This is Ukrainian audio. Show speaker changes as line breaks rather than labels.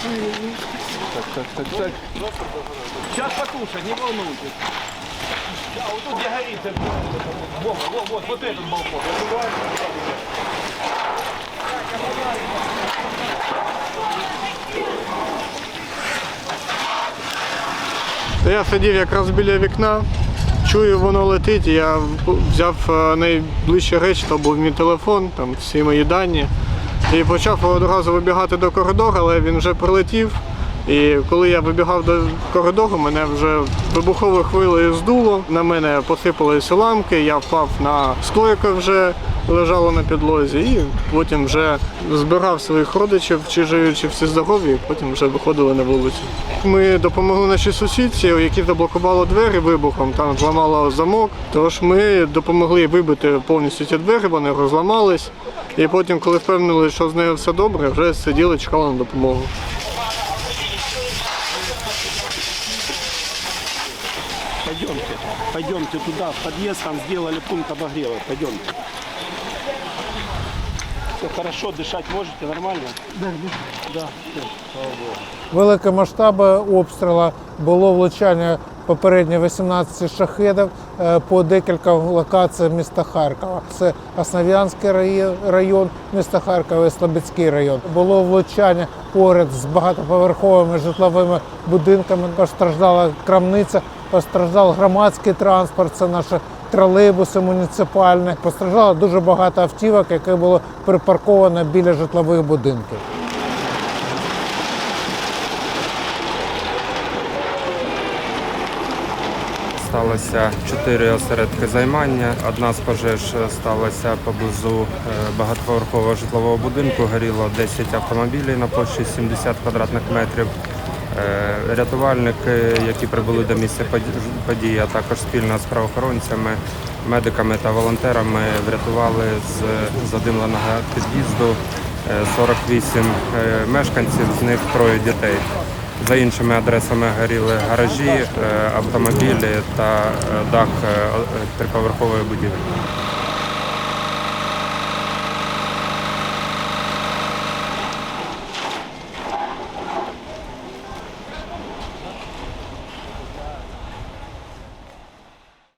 так, так, так. так. Сейчас потушат, не волнуйтесь. Да, вот тут где горит, вот, вот, вот, вот этот балкон.
Та я сидів якраз біля вікна, чую, воно летить. Я взяв е, найближчі речі, то був мій телефон, там всі мої дані. І почав одразу вибігати до коридору, але він вже прилетів. І коли я вибігав до коридору, мене вже вибуховою хвилею здуло. На мене посипалися уламки, я впав на скло, яке вже лежало на підлозі, і потім вже збирав своїх родичів, чи живі, всі здорові, і потім вже виходили на вулицю. Ми допомогли нашій сусідці, які заблокували двері вибухом, там зламало замок. Тож ми допомогли вибити повністю ці двері, вони розламались. І потім, коли впевнили, що з нею все добре, вже сиділи, чекали на допомогу.
Пойдемте, пойдемте туда, в подъезд, там сделали пункт обогрева. Пойдемте. Все хорошо, дышать можете нормально? Да, да. Все, слава
масштаби обстрілу було влучання попередньо 18 шахедів е, по декілька локацій міста Харкова. Це Основ'янський район міста Харкова і Слобідський район. Було влучання поряд з багатоповерховими житловими будинками. Постраждала крамниця, постраждав громадський транспорт. Це наші тролейбуси муніципальні. Постраждало дуже багато автівок, які було припарковано біля житлових будинків.
Сталося чотири осередки займання. Одна з пожеж сталася поблизу е, багатоповерхового житлового будинку. Горіло 10 автомобілів на площі 70 квадратних метрів. Е, Рятувальники, які прибули до місця події, а також спільно з правоохоронцями, медиками та волонтерами врятували з задимленого під'їзду е, 48 е, мешканців, з них троє дітей. За іншими адресами горіли гаражі, е, автомобілі та е, дах е, триповерхової будівлі.